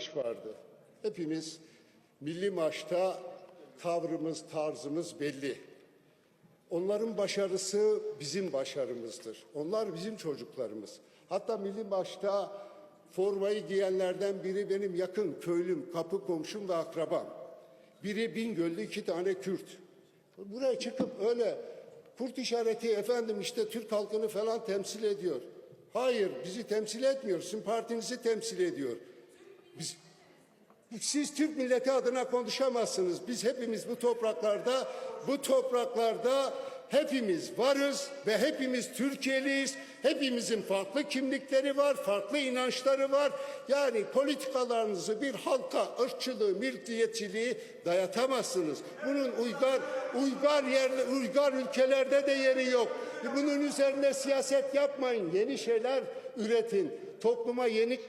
marş vardı. Hepimiz milli marşta tavrımız, tarzımız belli. Onların başarısı bizim başarımızdır. Onlar bizim çocuklarımız. Hatta milli maçta formayı giyenlerden biri benim yakın köylüm, kapı komşum ve akrabam. Biri Bingöl'lü iki tane Kürt. Buraya çıkıp öyle kurt işareti efendim işte Türk halkını falan temsil ediyor. Hayır bizi temsil etmiyor. Sizin partinizi temsil ediyor. Biz, siz Türk milleti adına konuşamazsınız. Biz hepimiz bu topraklarda, bu topraklarda hepimiz varız ve hepimiz Türkiye'liyiz. Hepimizin farklı kimlikleri var, farklı inançları var. Yani politikalarınızı bir halka ırkçılığı, mülkiyetçiliği dayatamazsınız. Bunun uygar, uygar yerli, uygar ülkelerde de yeri yok. Bunun üzerine siyaset yapmayın. Yeni şeyler üretin. Topluma yeni